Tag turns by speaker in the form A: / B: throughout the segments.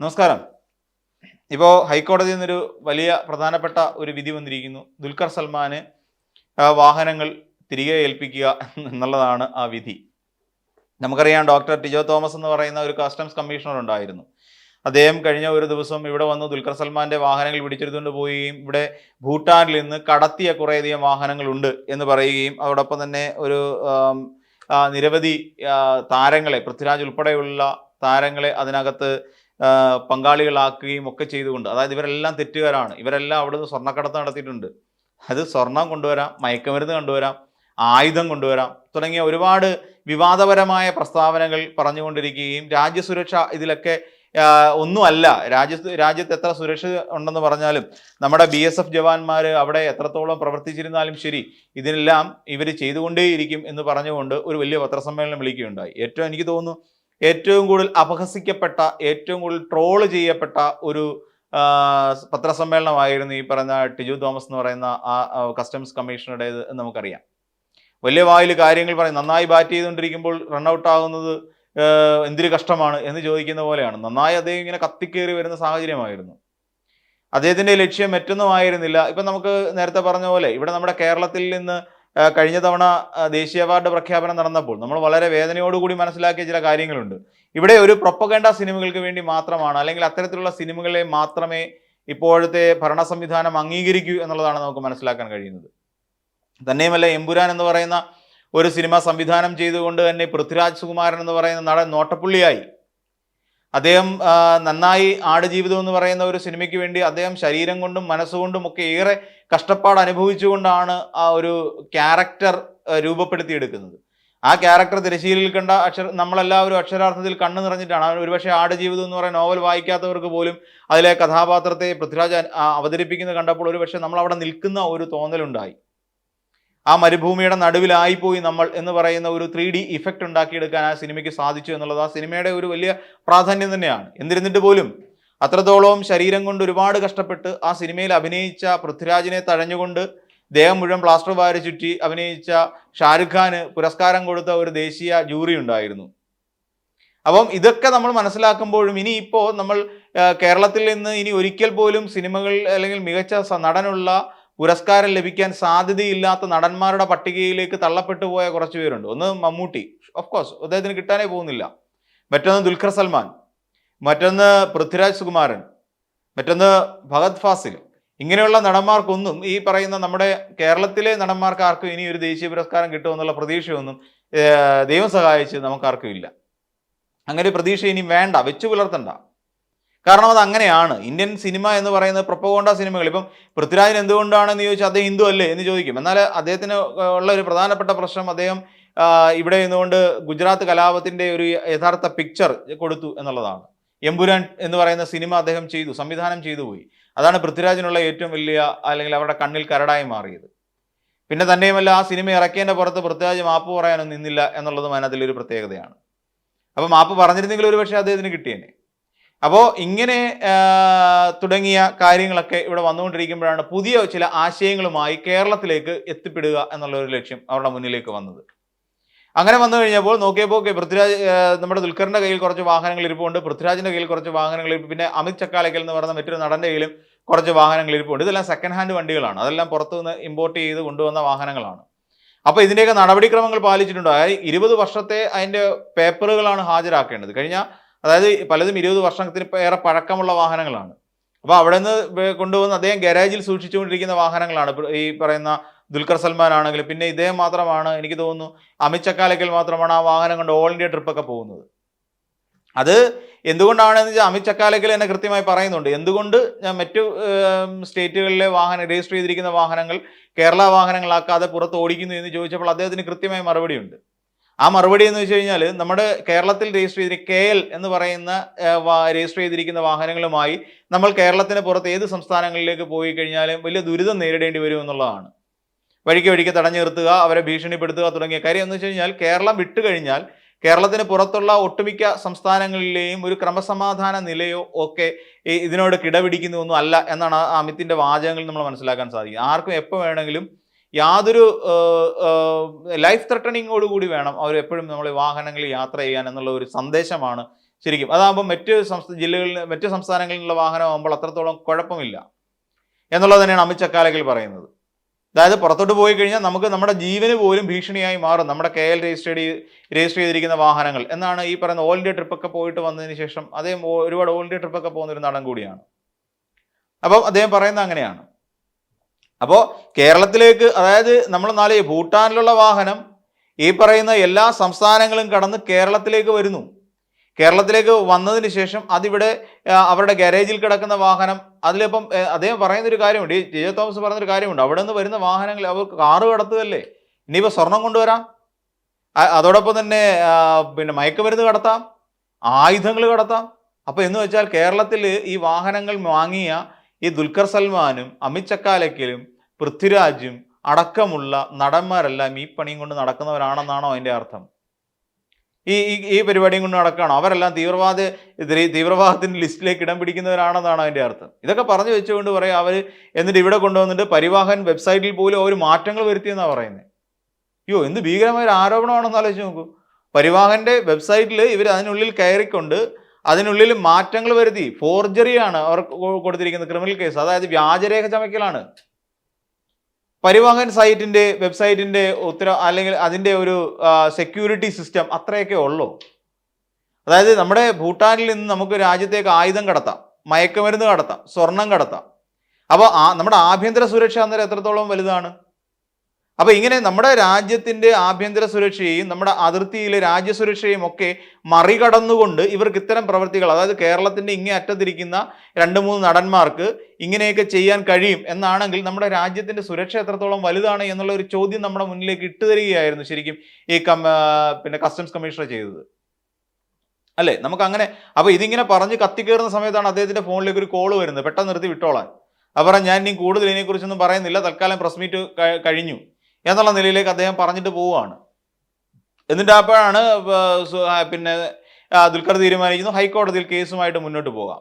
A: നമസ്കാരം. ഇപ്പോൾ ഹൈക്കോടതിയിൽ നിന്നൊരു വലിയ പ്രധാനപ്പെട്ട ഒരു വിധി വന്നിരിക്കുന്നു. ദുൽഖർ സൽമാന് വാഹനങ്ങൾ തിരികെ ഏൽപ്പിക്കുക എന്നുള്ളതാണ് ആ വിധി. നമുക്കറിയാം ഡോക്ടർ ടിജോ തോമസ് എന്ന് പറയുന്ന ഒരു കസ്റ്റംസ് കമ്മീഷണർ ഉണ്ടായിരുന്നു. അദ്ദേഹം കഴിഞ്ഞ ഒരു ദിവസം ഇവിടെ വന്ന് ദുൽഖർ സൽമാന്റെ വാഹനങ്ങൾ പിടിച്ചെടുത്തുകൊണ്ട് പോവുകയും ഇവിടെ ഭൂട്ടാനിൽ നിന്ന് കടത്തിയ കുറേയധികം വാഹനങ്ങളുണ്ട് എന്ന് പറയുകയും അതോടൊപ്പം തന്നെ ഒരു നിരവധി താരങ്ങളെ പൃഥ്വിരാജ് ഉൾപ്പെടെയുള്ള താരങ്ങളെ അതിനകത്ത് പങ്കാളികളാക്കുകയും ഒക്കെ ചെയ്തുകൊണ്ട് അതായത് ഇവരെല്ലാം തെറ്റുകാരാണ്. ഇവരെല്ലാം അവിടുന്ന് സ്വർണക്കടത്ത് നടത്തിയിട്ടുണ്ട്. അത് സ്വർണം കൊണ്ടുവരാം മയക്കുമരുന്ന് കൊണ്ടുവരാം ആയുധം കൊണ്ടുവരാം തുടങ്ങിയ ഒരുപാട് വിവാദപരമായ പ്രസ്താവനകൾ പറഞ്ഞുകൊണ്ടിരിക്കുകയും രാജ്യസുരക്ഷ ഇതിലൊക്കെ ഒന്നുമല്ല. രാജ്യ രാജ്യത്ത് എത്ര സുരക്ഷ ഉണ്ടെന്ന് പറഞ്ഞാലും നമ്മുടെ ബി എസ് എഫ് ജവാന്മാർ അവിടെ എത്രത്തോളം പ്രവർത്തിച്ചിരുന്നാലും ശരി ഇതിനെല്ലാം ഇവർ ചെയ്തുകൊണ്ടേയിരിക്കും എന്ന് പറഞ്ഞുകൊണ്ട് ഒരു വലിയ പത്രസമ്മേളനം വിളിക്കുകയുണ്ടായി. ഏറ്റവും എനിക്ക് തോന്നുന്നു ഏറ്റവും കൂടുതൽ അപഹസിക്കപ്പെട്ട ഏറ്റവും കൂടുതൽ ട്രോൾ ചെയ്യപ്പെട്ട ഒരു പത്രസമ്മേളനമായിരുന്നു ഈ പറഞ്ഞ ടിജു തോമസ് എന്ന് പറയുന്ന ആ കസ്റ്റംസ് കമ്മീഷണറുടേത് എന്ന് നമുക്കറിയാം. വലിയ വായിൽ കാര്യങ്ങൾ പറയും നന്നായി ബാറ്റ് ചെയ്തുകൊണ്ടിരിക്കുമ്പോൾ റണ്ണൗട്ട് ആകുന്നത് എന്തൊരു കഷ്ടമാണ്? എന്ന് ചോദിക്കുന്ന പോലെയാണ്. നന്നായി അദ്ദേഹം ഇങ്ങനെ കത്തിക്കേറി വരുന്ന സാഹചര്യമായിരുന്നു. അദ്ദേഹത്തിന്റെ ലക്ഷ്യം മറ്റൊന്നും ആയിരുന്നില്ല. ഇപ്പം നമുക്ക് നേരത്തെ പറഞ്ഞ പോലെ ഇവിടെ നമ്മുടെ കേരളത്തിൽ നിന്ന് കഴിഞ്ഞ തവണ ദേശീയ അവാർഡ് പ്രഖ്യാപനം നടന്നപ്പോൾ നമ്മൾ വളരെ വേദനയോടുകൂടി മനസ്സിലാക്കിയ ചില കാര്യങ്ങളുണ്ട്. ഇവിടെ ഒരു പ്രൊപ്പഗണ്ട സിനിമകൾക്ക് വേണ്ടി മാത്രമാണ് അല്ലെങ്കിൽ അത്തരത്തിലുള്ള സിനിമകളെ മാത്രമേ ഇപ്പോഴത്തെ ഭരണ സംവിധാനം അംഗീകരിക്കൂ എന്നുള്ളതാണ് നമുക്ക് മനസ്സിലാക്കാൻ കഴിയുന്നത്. തന്നെയുമല്ല എമ്പുരാൻ എന്ന് പറയുന്ന ഒരു സിനിമ സംവിധാനം ചെയ്തുകൊണ്ട് തന്നെ പൃഥ്വിരാജ് സുകുമാരൻ എന്ന് പറയുന്ന നടൻ നോട്ടപ്പുള്ളിയായി അദ്ദേഹം നന്നായി ആടുജീവിതം എന്ന് പറയുന്ന ഒരു സിനിമയ്ക്ക് വേണ്ടി അദ്ദേഹം ശരീരം കൊണ്ടും മനസ്സുകൊണ്ടും ഒക്കെ ഏറെ കഷ്ടപ്പാട് അനുഭവിച്ചുകൊണ്ടാണ് ആ ഒരു ക്യാരക്ടർ രൂപപ്പെടുത്തിയെടുക്കുന്നത്. ആ ക്യാരക്ടർ തിരശ്ശീലിൽ കണ്ട അക്ഷര നമ്മളെല്ലാവരും അക്ഷരാർത്ഥത്തിൽ കണ്ണു നിറഞ്ഞിട്ടാണ്. ഒരുപക്ഷെ ആടുജീവിതം എന്ന് പറയുന്ന നോവൽ വായിക്കാത്തവർക്ക് പോലും അതിലെ കഥാപാത്രത്തെ പൃഥ്വിരാജ് അവതരിപ്പിക്കുന്നത് കണ്ടപ്പോൾ ഒരുപക്ഷെ നമ്മൾ അവിടെ നിൽക്കുന്ന ഒരു തോന്നലുണ്ടായി. ആ മരുഭൂമിയുടെ നടുവിലായിപ്പോയി നമ്മൾ എന്ന് പറയുന്ന ഒരു ത്രീ ഡി ഇഫക്റ്റ് ഉണ്ടാക്കിയെടുക്കാൻ ആ സിനിമയ്ക്ക് സാധിച്ചു എന്നുള്ളത് ആ സിനിമയുടെ ഒരു വലിയ പ്രാധാന്യം തന്നെയാണ്. എന്നിരുന്നിട്ട് പോലും അത്രത്തോളം ശരീരം കൊണ്ട് ഒരുപാട് കഷ്ടപ്പെട്ട് ആ സിനിമയിൽ അഭിനയിച്ച പൃഥ്വിരാജിനെ തഴഞ്ഞുകൊണ്ട് ദേഹം മുഴുവൻ പ്ലാസ്റ്റർ വാരി ചുറ്റി അഭിനയിച്ച ഷാരുഖ് ഖാന് പുരസ്കാരം കൊടുത്ത ഒരു ദേശീയ ജൂറി ഉണ്ടായിരുന്നു. അപ്പം ഇതൊക്കെ നമ്മൾ മനസ്സിലാക്കുമ്പോഴും ഇനി ഇപ്പോൾ നമ്മൾ കേരളത്തിൽ നിന്ന് ഇനി ഒരിക്കൽ പോലും സിനിമകൾ അല്ലെങ്കിൽ മികച്ച നടനുള്ള പുരസ്കാരം ലഭിക്കാൻ സാധ്യതയില്ലാത്ത നടന്മാരുടെ പട്ടികയിലേക്ക് തള്ളപ്പെട്ടു പോയ കുറച്ച് പേരുണ്ട്. ഒന്ന് മമ്മൂട്ടി. ഓഫ് കോഴ്സ് അദ്ദേഹത്തിന് കിട്ടാനേ പോകുന്നില്ല. മറ്റൊന്ന് ദുൽഖർ സൽമാൻ. മറ്റൊന്ന് പൃഥ്വിരാജ് സുകുമാരൻ. മറ്റൊന്ന് ഭഗത് ഫാസിൽ. ഇങ്ങനെയുള്ള നടന്മാർക്കൊന്നും ഈ പറയുന്ന നമ്മുടെ കേരളത്തിലെ നടന്മാർക്ക് ആർക്കും ഇനി ഒരു ദേശീയ പുരസ്കാരം കിട്ടുമെന്നുള്ള പ്രതീക്ഷയൊന്നും ദൈവം സഹായിച്ച് നമുക്കാർക്കും ഇല്ല. അങ്ങനെ പ്രതീക്ഷ ഇനി വേണ്ട വെച്ചു പുലർത്തണ്ട. കാരണം അത് അങ്ങനെയാണ്. ഇന്ത്യൻ സിനിമ എന്ന് പറയുന്നത് പ്രൊപ്പഗോണ്ട സിനിമകൾ. ഇപ്പം പൃഥ്വിരാജൻ എന്തുകൊണ്ടാണെന്ന് ചോദിച്ചാൽ അദ്ദേഹം ഹിന്ദു അല്ലേ എന്ന് ചോദിക്കും. എന്നാൽ അദ്ദേഹത്തിന് ഉള്ള ഒരു പ്രധാനപ്പെട്ട പ്രശ്നം അദ്ദേഹം ഇവിടെ നിന്നുകൊണ്ട് ഗുജറാത്ത് കലാപത്തിന്റെ ഒരു യഥാർത്ഥ പിക്ചർ കൊടുത്തു എന്നുള്ളതാണ്. എമ്പുരാൻ എന്ന് പറയുന്ന സിനിമ അദ്ദേഹം ചെയ്തു സംവിധാനം ചെയ്തു പോയി. അതാണ് പൃഥ്വിരാജിനുള്ള ഏറ്റവും വലിയ അല്ലെങ്കിൽ അവരുടെ കണ്ണിൽ കരടായി മാറിയത്. പിന്നെ തന്നെയുമല്ല ആ സിനിമ ഇറക്കിയതിന്റെ പുറത്ത് പൃഥ്വിരാജ് മാപ്പ് പറയാനൊന്നും നിന്നില്ല എന്നുള്ളതും അതിനകത്തിലൊരു പ്രത്യേകതയാണ്. അപ്പോൾ മാപ്പ് പറഞ്ഞിരുന്നെങ്കിൽ ഒരു പക്ഷേ അദ്ദേഹത്തിന് കിട്ടിയേനെ. അപ്പോൾ ഇങ്ങനെ തുടങ്ങിയ കാര്യങ്ങളൊക്കെ ഇവിടെ വന്നുകൊണ്ടിരിക്കുമ്പോഴാണ് പുതിയ ചില ആശയങ്ങളുമായി കേരളത്തിലേക്ക് എത്തിപ്പെടുക എന്നുള്ള ഒരു ലക്ഷ്യം അവരുടെ മുന്നിലേക്ക് വന്നത്. അങ്ങനെ വന്നു കഴിഞ്ഞപ്പോൾ നോക്കിയപ്പോൾ പൃഥ്വിരാജ് നമ്മുടെ ദുൽഖറിന്റെ കയ്യിൽ കുറച്ച് വാഹനങ്ങൾ ഇരിപ്പുണ്ട് പൃഥ്വിരാജിന്റെ കയ്യിൽ കുറച്ച് വാഹനങ്ങൾ പിന്നെ അമിത് ചക്കാലയ്ക്കൽ എന്ന് പറയുന്ന മറ്റൊരു നടന്റെ കയ്യിലും കുറച്ച് വാഹനങ്ങൾ ഇരിപ്പുണ്ട്. ഇതെല്ലാം സെക്കൻഡ് ഹാൻഡ് വണ്ടികളാണ്. അതെല്ലാം പുറത്തുനിന്ന് ഇമ്പോർട്ട് ചെയ്ത് കൊണ്ടുവന്ന വാഹനങ്ങളാണ്. അപ്പോൾ ഇതിന്റെയൊക്കെ നടപടിക്രമങ്ങൾ പാലിച്ചിട്ടുണ്ട്? അതായത് ഇരുപത് വർഷത്തെ അതിന്റെ പേപ്പറുകളാണ് ഹാജരാക്കേണ്ടത്. കഴിഞ്ഞ അതായത് പലതും ഇരുപത് വർഷത്തിന് ഏറെ പഴക്കമുള്ള വാഹനങ്ങളാണ്. അപ്പോൾ അവിടെ നിന്ന് കൊണ്ടുപോകുന്ന അദ്ദേഹം ഗാരേജിൽ സൂക്ഷിച്ചുകൊണ്ടിരിക്കുന്ന വാഹനങ്ങളാണ്. ഈ പറയുന്ന ദുൽഖർ സൽമാൻ ആണെങ്കിലും പിന്നെ ഇദ്ദേഹം മാത്രമാണ് എനിക്ക് തോന്നുന്നു അമിത് ചക്കാലയ്ക്കൽ മാത്രമാണ് ആ വാഹനം കൊണ്ട് ഓൾ ഇന്ത്യ ട്രിപ്പൊക്കെ പോകുന്നത്. അത് എന്തുകൊണ്ടാണെന്ന് വെച്ചാൽ അമിത് ചക്കാലയ്ക്കൽ എന്നെ കൃത്യമായി പറയുന്നുണ്ട്. എന്തുകൊണ്ട് ഞാൻ മറ്റു സ്റ്റേറ്റുകളിലെ വാഹനം രജിസ്റ്റർ ചെയ്തിരിക്കുന്ന വാഹനങ്ങൾ കേരള വാഹനങ്ങളാക്കാതെ പുറത്ത് ഓടിക്കുന്നു എന്ന് ചോദിച്ചപ്പോൾ അദ്ദേഹത്തിന് കൃത്യമായ മറുപടിയുണ്ട്. ആ മറുപടി എന്ന് വെച്ച് കഴിഞ്ഞാൽ നമ്മുടെ കേരളത്തിൽ രജിസ്റ്റർ ചെയ്തിരിക്കുന്ന കെ എൽ എന്ന് പറയുന്ന രജിസ്റ്റർ ചെയ്തിരിക്കുന്ന വാഹനങ്ങളുമായി നമ്മൾ കേരളത്തിന് പുറത്ത് ഏത് സംസ്ഥാനങ്ങളിലേക്ക് പോയി കഴിഞ്ഞാലും വലിയ ദുരിതം നേരിടേണ്ടി വരും എന്നുള്ളതാണ്. വഴിക്ക് വഴിക്ക് തടഞ്ഞു നിർത്തുക അവരെ ഭീഷണിപ്പെടുത്തുക തുടങ്ങിയ കാര്യം എന്ന് വെച്ച് കഴിഞ്ഞാൽ കേരളം വിട്ടു കഴിഞ്ഞാൽ കേരളത്തിന് പുറത്തുള്ള ഒട്ടുമിക്ക സംസ്ഥാനങ്ങളിലെയും ഒരു ക്രമസമാധാന നിലയോ ഒക്കെ ഇതിനോട് കിടപിടിക്കുന്നൊന്നും അല്ല എന്നാണ് അമിത്തിന്റെ വാചകങ്ങൾ നമ്മൾ മനസ്സിലാക്കാൻ സാധിക്കും. ആർക്കും എപ്പോൾ വേണമെങ്കിലും യാതൊരു ലൈഫ് ത്രട്ടണിങ്ങോട് കൂടി വേണം അവർ എപ്പോഴും നമ്മൾ വാഹനങ്ങളിൽ യാത്ര ചെയ്യാൻ എന്നുള്ള ഒരു സന്ദേശമാണ് ശരിക്കും. അതാകുമ്പോൾ മറ്റ് സംസ്ഥാന ജില്ലകളിൽ മറ്റ് സംസ്ഥാനങ്ങളിലുള്ള വാഹനമാകുമ്പോൾ അത്രത്തോളം കുഴപ്പമില്ല എന്നുള്ളത് തന്നെയാണ് അമിത് പറയുന്നത്. അതായത് പുറത്തോട്ട് പോയി കഴിഞ്ഞാൽ നമുക്ക് നമ്മുടെ ജീവന് പോലും ഭീഷണിയായി മാറും നമ്മുടെ കെ എൽ രജിസ്റ്റർ രജിസ്റ്റർ ചെയ്തിരിക്കുന്ന വാഹനങ്ങൾ. എന്നാണ് ഈ പറയുന്ന ഓൾ ഇന്ത്യ ട്രിപ്പൊക്കെ പോയിട്ട് വന്നതിന് ശേഷം അദ്ദേഹം ഒരുപാട് ഓൾ ഇന്ത്യ ട്രിപ്പൊക്കെ പോകുന്ന ഒരു നടൻ കൂടിയാണ്. അപ്പം അദ്ദേഹം പറയുന്നത് അങ്ങനെയാണ്. അപ്പോൾ കേരളത്തിലേക്ക് അതായത് നമ്മൾ നാളെ ഭൂട്ടാനിലുള്ള വാഹനം ഈ പറയുന്ന എല്ലാ സംസ്ഥാനങ്ങളും കടന്ന് കേരളത്തിലേക്ക് വരുന്നു. കേരളത്തിലേക്ക് വന്നതിന് ശേഷം അതിവിടെ അവരുടെ ഗാരേജിൽ കിടക്കുന്ന വാഹനം അതിലിപ്പം അദ്ദേഹം പറയുന്നൊരു കാര്യമുണ്ട് ഈ ജെ തോമസ് പറയുന്നൊരു കാര്യമുണ്ട് അവിടെ നിന്ന് വരുന്ന വാഹനങ്ങൾ അവർ കാറ് കടത്തുകയല്ലേ? ഇനിയിപ്പോൾ സ്വർണം കൊണ്ടുവരാം. അതോടൊപ്പം തന്നെ പിന്നെ മയക്കുമരുന്ന് കടത്താം ആയുധങ്ങൾ കടത്താം. അപ്പോൾ എന്ന് വെച്ചാൽ കേരളത്തിൽ ഈ വാഹനങ്ങൾ വാങ്ങിയ ഈ ദുൽഖർ സൽമാനും അമിത് ചക്കാലക്കലും പൃഥ്വിരാജും അടക്കമുള്ള നടന്മാരെല്ലാം ഈ പണിയും കൊണ്ട് നടക്കുന്നവരാണെന്നാണോ അതിന്റെ അർത്ഥം? ഈ ഈ- പരിപാടിയും കൊണ്ട് നടക്കുകയാണോ? അവരെല്ലാം തീവ്രവാദ തീവ്രവാദത്തിന്റെ ലിസ്റ്റിലേക്ക് ഇടം പിടിക്കുന്നവരാണെന്നാണ് അതിന്റെ അർത്ഥം? ഇതൊക്കെ പറഞ്ഞു വെച്ചുകൊണ്ട് പറയാം അവർ എന്നിട്ട് ഇവിടെ കൊണ്ടുവന്നിട്ട് പരിവാഹൻ വെബ്സൈറ്റിൽ പോലും അവർ മാറ്റങ്ങൾ വരുത്തിയെന്നാണ് പറയുന്നത്. അയ്യോ എന്ത് ഭീകരമായ ഒരു ആരോപണമാണെന്ന് ആലോചിച്ച് നോക്കൂ. പരിവാഹന്റെ വെബ്സൈറ്റിൽ ഇവർ അതിനുള്ളിൽ കയറിക്കൊണ്ട് അതിനുള്ളിൽ മാറ്റങ്ങൾ വരുത്തി. ഫോർജറിയാണ് അവർ കൊടുത്തിരിക്കുന്ന ക്രിമിനൽ കേസ്. അതായത് വ്യാജരേഖ ചമയ്ക്കലാണ്. പരിവാഹൻ സൈറ്റിന്റെ വെബ്സൈറ്റിന്റെ ഉത്തര അല്ലെങ്കിൽ അതിന്റെ ഒരു സെക്യൂരിറ്റി സിസ്റ്റം അത്രയൊക്കെ ഉള്ളൂ. അതായത് നമ്മുടെ ഭൂട്ടാനിൽ നിന്ന് നമുക്ക് രാജ്യത്തേക്ക് ആയുധം കടത്താം. മയക്കുമരുന്ന് കടത്താം. സ്വർണം കടത്താം. അപ്പോൾ ആ നമ്മുടെ ആഭ്യന്തര സുരക്ഷ അന്നേരം എത്രത്തോളം വലുതാണ്? അപ്പോൾ ഇങ്ങനെ നമ്മുടെ രാജ്യത്തിന്റെ ആഭ്യന്തര സുരക്ഷയെയും നമ്മുടെ അതിർത്തിയിലെ രാജ്യസുരക്ഷയും ഒക്കെ മറികടന്നുകൊണ്ട് ഇവർക്ക് ഇത്തരം പ്രവൃത്തികൾ അതായത് കേരളത്തിന്റെ ഇങ്ങേ അറ്റത്തിരിക്കുന്ന രണ്ട് മൂന്ന് നടന്മാർക്ക് ഇങ്ങനെയൊക്കെ ചെയ്യാൻ കഴിയും എന്നാണെങ്കിൽ നമ്മുടെ രാജ്യത്തിന്റെ സുരക്ഷ എത്രത്തോളം വലുതാണ് എന്നുള്ള ഒരു ചോദ്യം നമ്മുടെ മുന്നിലേക്ക് ഇട്ടു തരികയായിരുന്നു ശരിക്കും ഈ കം പിന്നെ കസ്റ്റംസ് കമ്മീഷണർ ചെയ്തത്. അല്ലേ? നമുക്ക് അങ്ങനെ അപ്പൊ ഇതിങ്ങനെ പറഞ്ഞ് കത്തിക്കേറുന്ന സമയത്താണ് അദ്ദേഹത്തിന്റെ ഫോണിലേക്ക് ഒരു കോൾ വരുന്നത്. പെട്ടെന്ന് നിർത്തി വിട്ടോളാൻ. അപ്പോൾ ഞാൻ ഇനി കൂടുതൽ ഇതിനെക്കുറിച്ചൊന്നും പറയുന്നില്ല. തൽക്കാലം പ്രസ് മീറ്റ് കഴിഞ്ഞു. എന്നുള്ള നിലയിലേക്ക് അദ്ദേഹം പറഞ്ഞിട്ട് പോവുകയാണ്. എന്നിട്ട് അപ്പോഴാണ് പിന്നെ ദുൽഖർ തീരുമാനിക്കുന്നു ഹൈക്കോടതിയിൽ കേസുമായിട്ട് മുന്നോട്ട് പോകാം.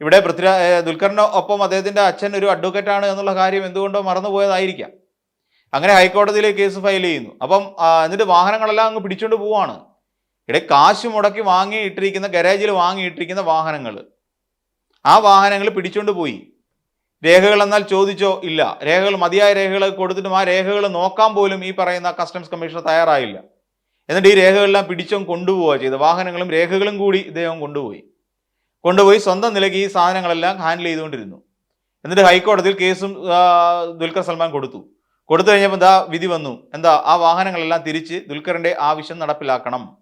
A: ഇവിടെ പൃഥ്വിരാ ദുൽഖറിന്റെ ഒപ്പം അദ്ദേഹത്തിന്റെ അച്ഛൻ ഒരു അഡ്വക്കേറ്റ് ആണ് എന്നുള്ള കാര്യം എന്തുകൊണ്ടോ മറന്നുപോയതായിരിക്കാം. അങ്ങനെ ഹൈക്കോടതിയിൽ കേസ് ഫയൽ ചെയ്യുന്നു. അപ്പം എന്നിട്ട് വാഹനങ്ങളെല്ലാം അങ്ങ് പിടിച്ചുകൊണ്ട് പോവാണ് ഇവിടെ കാശ് മുടക്കി വാങ്ങിയിട്ടിരിക്കുന്ന ഗരാജിൽ വാങ്ങിയിട്ടിരിക്കുന്ന വാഹനങ്ങൾ ആ വാഹനങ്ങൾ പിടിച്ചുകൊണ്ട് പോയി. രേഖകൾ എന്നാൽ ചോദിച്ചോ? ഇല്ല. രേഖകൾ മതിയായ രേഖകൾ കൊടുത്തിട്ടും ആ രേഖകൾ നോക്കാൻ പോലും ഈ പറയുന്ന കസ്റ്റംസ് കമ്മീഷണർ തയ്യാറായില്ല. എന്നിട്ട് ഈ രേഖകളെല്ലാം പിടിച്ചും കൊണ്ടുപോവുക ചെയ്ത്. വാഹനങ്ങളും രേഖകളും കൂടി ഇദ്ദേഹം കൊണ്ടുപോയി. കൊണ്ടുപോയി സ്വന്തം നിലയ്ക്ക് ഈ സാധനങ്ങളെല്ലാം ഹാൻഡിൽ ചെയ്തുകൊണ്ടിരുന്നു. എന്നിട്ട് ഹൈക്കോടതിയിൽ കേസും ദുൽഖർ സൽമാൻ കൊടുത്തു. കൊടുത്തു കഴിഞ്ഞപ്പോൾ എന്താ വിധി വന്നു. എന്താ ആ വാഹനങ്ങളെല്ലാം തിരിച്ച് ദുൽഖറിന്റെ ആവശ്യം നടപ്പിലാക്കണം.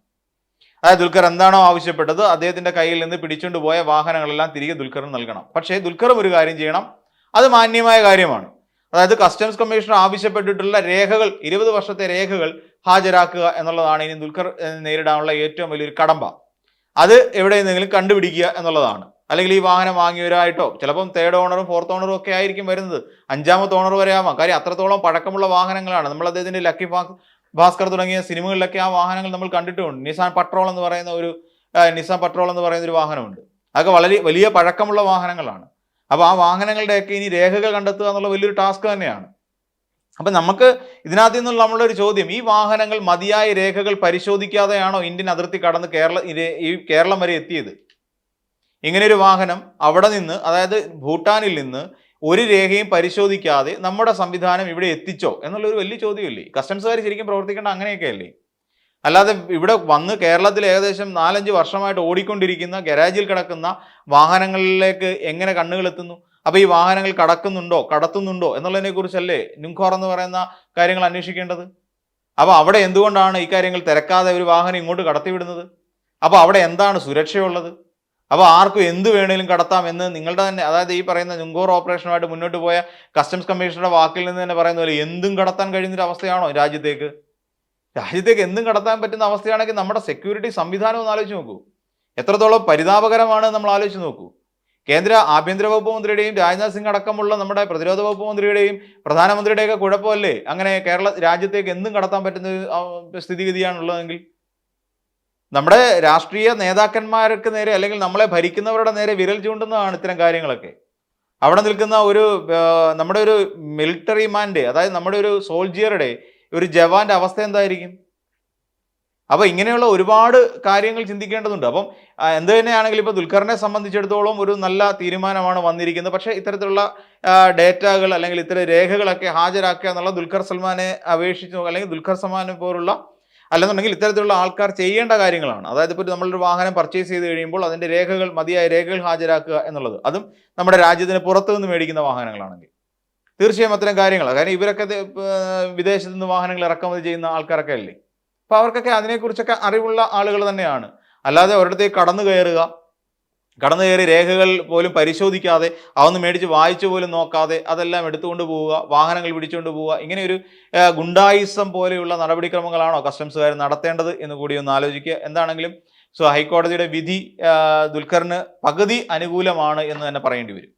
A: അതായത് ദുൽഖർ എന്താണോ ആവശ്യപ്പെട്ടത് അദ്ദേഹത്തിന്റെ കയ്യിൽ നിന്ന് പിടിച്ചുകൊണ്ട് പോയ വാഹനങ്ങളെല്ലാം തിരികെ ദുൽഖറിന് നൽകണം. പക്ഷേ ദുൽഖറും ഒരു കാര്യം ചെയ്യണം. അത് മാന്യമായ കാര്യമാണ്. അതായത് കസ്റ്റംസ് കമ്മീഷൻ ആവശ്യപ്പെട്ടിട്ടുള്ള രേഖകൾ ഇരുപത് വർഷത്തെ രേഖകൾ ഹാജരാക്കുക എന്നുള്ളതാണ് ഇനി ദുൽഖർ നേരിടാനുള്ള ഏറ്റവും വലിയൊരു കടമ്പ. അത് എവിടെ നിന്നെങ്കിലും കണ്ടുപിടിക്കുക എന്നുള്ളതാണ്. അല്ലെങ്കിൽ ഈ വാഹനം വാങ്ങിയവരായിട്ടോ ചിലപ്പം തേർഡ് ഓണറും ഫോർത്ത് ഓണറും ഒക്കെ ആയിരിക്കും വരുന്നത്. അഞ്ചാമത്തെ ഓണർ വരെ ആവാം. കാര്യം അത്രത്തോളം പഴക്കമുള്ള വാഹനങ്ങളാണ്. നമ്മൾ അദ്ദേഹത്തിന്റെ ലക്കി ഭാസ്കർ തുടങ്ങിയ സിനിമകളിലൊക്കെ ആ വാഹനങ്ങൾ നമ്മൾ കണ്ടിട്ടുണ്ട്. നിസാൻ പട്രോൾ എന്ന് പറയുന്ന ഒരു നിസാൻ പട്രോൾ എന്ന് പറയുന്ന ഒരു വാഹനമുണ്ട്. അതൊക്കെ വളരെ വലിയ പഴക്കമുള്ള വാഹനങ്ങളാണ്. അപ്പോൾ ആ വാഹനങ്ങളുടെയൊക്കെ ഇനി രേഖകൾ കണ്ടെത്തുക എന്നുള്ള വലിയൊരു ടാസ്ക് തന്നെയാണ്. അപ്പം നമുക്ക് ഇതിനകത്ത് നിന്നുള്ള നമ്മളുടെ ഒരു ചോദ്യം ഈ വാഹനങ്ങൾ മതിയായ രേഖകൾ പരിശോധിക്കാതെയാണോ ഇന്ത്യൻ അതിർത്തി കടന്ന് കേരള ഈ കേരളം വരെ എത്തിയത്? ഇങ്ങനെയൊരു വാഹനം അവിടെ നിന്ന് അതായത് ഭൂട്ടാനിൽ നിന്ന് ഒരു രേഖയും പരിശോധിക്കാതെ നമ്മുടെ സംവിധാനം ഇവിടെ എത്തിച്ചോ? എന്നുള്ളൊരു വലിയ ചോദ്യമല്ലേ? കസ്റ്റംസുകാർ ശരിക്കും പ്രവർത്തിക്കേണ്ട അങ്ങനെയൊക്കെ അല്ലേ? അല്ലാതെ ഇവിടെ വന്ന് കേരളത്തിൽ ഏകദേശം നാലഞ്ച് വർഷമായിട്ട് ഓടിക്കൊണ്ടിരിക്കുന്ന ഗരാജിൽ കിടക്കുന്ന വാഹനങ്ങളിലേക്ക് എങ്ങനെ കണ്ണുകൾ എത്തുന്നു അപ്പോൾ ഈ വാഹനങ്ങൾ കടക്കുന്നുണ്ടോ കടത്തുന്നുണ്ടോ എന്നുള്ളതിനെക്കുറിച്ചല്ലേ നിംഖോർ എന്ന് പറയുന്ന കാര്യങ്ങൾ അന്വേഷിക്കേണ്ടത്? അപ്പോൾ അവിടെ എന്തുകൊണ്ടാണ് ഈ കാര്യങ്ങൾ തിരക്കാതെ ഒരു വാഹനം ഇങ്ങോട്ട് കടത്തിവിടുന്നത്? അപ്പോൾ അവിടെ എന്താണ് സുരക്ഷയുള്ളത്? അപ്പോൾ ആർക്കും എന്ത് വേണേലും കടത്താം എന്ന് നിങ്ങളുടെ തന്നെ അതായത് ഈ പറയുന്ന നുങ്കോർ ഓപ്പറേഷനുമായിട്ട് മുന്നോട്ട് പോയ കസ്റ്റംസ് കമ്മീഷണറുടെ വാക്കിൽ നിന്ന് തന്നെ പറയുന്ന പോലെ എന്തും കടത്താൻ കഴിയുന്നൊരു അവസ്ഥയാണോ രാജ്യത്തേക്ക്? രാജ്യത്തേക്ക് എന്നും കടത്താൻ പറ്റുന്ന അവസ്ഥയാണെങ്കിൽ നമ്മുടെ സെക്യൂരിറ്റി സംവിധാനം ഒന്ന് ആലോചിച്ച് നോക്കൂ. എത്രത്തോളം പരിതാപകരമാണ് നമ്മൾ ആലോചിച്ച് നോക്കൂ. കേന്ദ്ര ആഭ്യന്തര വകുപ്പ് മന്ത്രിയുടെയും രാജ്നാഥ് സിംഗ് അടക്കമുള്ള നമ്മുടെ പ്രതിരോധ വകുപ്പ് മന്ത്രിയുടെയും പ്രധാനമന്ത്രിയുടെയൊക്കെ കുഴപ്പമല്ലേ? അങ്ങനെ കേരള രാജ്യത്തേക്ക് എന്നും കടത്താൻ പറ്റുന്ന സ്ഥിതിഗതിയാണുള്ളതെങ്കിൽ? നമ്മുടെ രാഷ്ട്രീയ നേതാക്കന്മാർക്ക് നേരെ അല്ലെങ്കിൽ നമ്മളെ ഭരിക്കുന്നവരുടെ നേരെ വിരൽ ചൂണ്ടുന്നതാണ് ഇത്തരം കാര്യങ്ങളൊക്കെ. അവിടെ നിൽക്കുന്ന ഒരു നമ്മുടെ ഒരു മിലിറ്ററി മാന്റെ അതായത് നമ്മുടെ ഒരു സോൾജിയറുടെ ഒരു ജവാന്റെ അവസ്ഥ എന്തായിരിക്കും? അപ്പോൾ ഇങ്ങനെയുള്ള ഒരുപാട് കാര്യങ്ങൾ ചിന്തിക്കേണ്ടതുണ്ട്. അപ്പം എന്ത് തന്നെയാണെങ്കിലും ഇപ്പോൾ ദുൽഖറിനെ സംബന്ധിച്ചിടത്തോളം ഒരു നല്ല തീരുമാനമാണ് വന്നിരിക്കുന്നത്. പക്ഷേ ഇത്തരത്തിലുള്ള ഡേറ്റകൾ അല്ലെങ്കിൽ ഇത്തരം രേഖകളൊക്കെ ഹാജരാക്കുക എന്നുള്ള ദുൽഖർ സൽമാനെ അപേക്ഷിച്ച് അല്ലെങ്കിൽ ദുൽഖർ സൽമാനെ പോലുള്ള അല്ലെന്നുണ്ടെങ്കിൽ ഇത്തരത്തിലുള്ള ആൾക്കാർ ചെയ്യേണ്ട കാര്യങ്ങളാണ്. അതായത് ഇപ്പോൾ നമ്മളൊരു വാഹനം പർച്ചേസ് ചെയ്ത് കഴിയുമ്പോൾ അതിന്റെ രേഖകൾ മതിയായ രേഖകൾ ഹാജരാക്കുക എന്നുള്ളത്. അതും നമ്മുടെ രാജ്യത്തിന് പുറത്തു നിന്ന് മേടിക്കുന്ന വാഹനങ്ങളാണെങ്കിൽ. തീർച്ചയായും അത്തരം കാര്യങ്ങളാണ് കാരണം ഇവരൊക്കെ വിദേശത്ത് നിന്ന് വാഹനങ്ങൾ ഇറക്കുമതി ചെയ്യുന്ന ആൾക്കാരൊക്കെ അല്ലേ? അപ്പോൾ അവർക്കൊക്കെ അതിനെക്കുറിച്ചൊക്കെ അറിവുള്ള ആളുകൾ തന്നെയാണ്. അല്ലാതെ ഒരിടത്തേക്ക് കടന്നു കയറുക കടന്നു കയറി രേഖകൾ പോലും പരിശോധിക്കാതെ അതൊന്ന് മേടിച്ച് വായിച്ചു പോലും നോക്കാതെ അതെല്ലാം എടുത്തുകൊണ്ട് പോവുക വാഹനങ്ങൾ പിടിച്ചുകൊണ്ട് പോവുക ഇങ്ങനെ ഒരു ഗുണ്ടായിസം പോലെയുള്ള നടപടിക്രമങ്ങളാണോ കസ്റ്റംസുകാർ നടത്തേണ്ടത് എന്ന് കൂടി ഒന്ന് ആലോചിക്കുക. എന്താണെങ്കിലും സോ ഹൈക്കോടതിയുടെ വിധി ദുൽഖറിന് പകുതി അനുകൂലമാണ് എന്ന് തന്നെ പറയേണ്ടി വരും.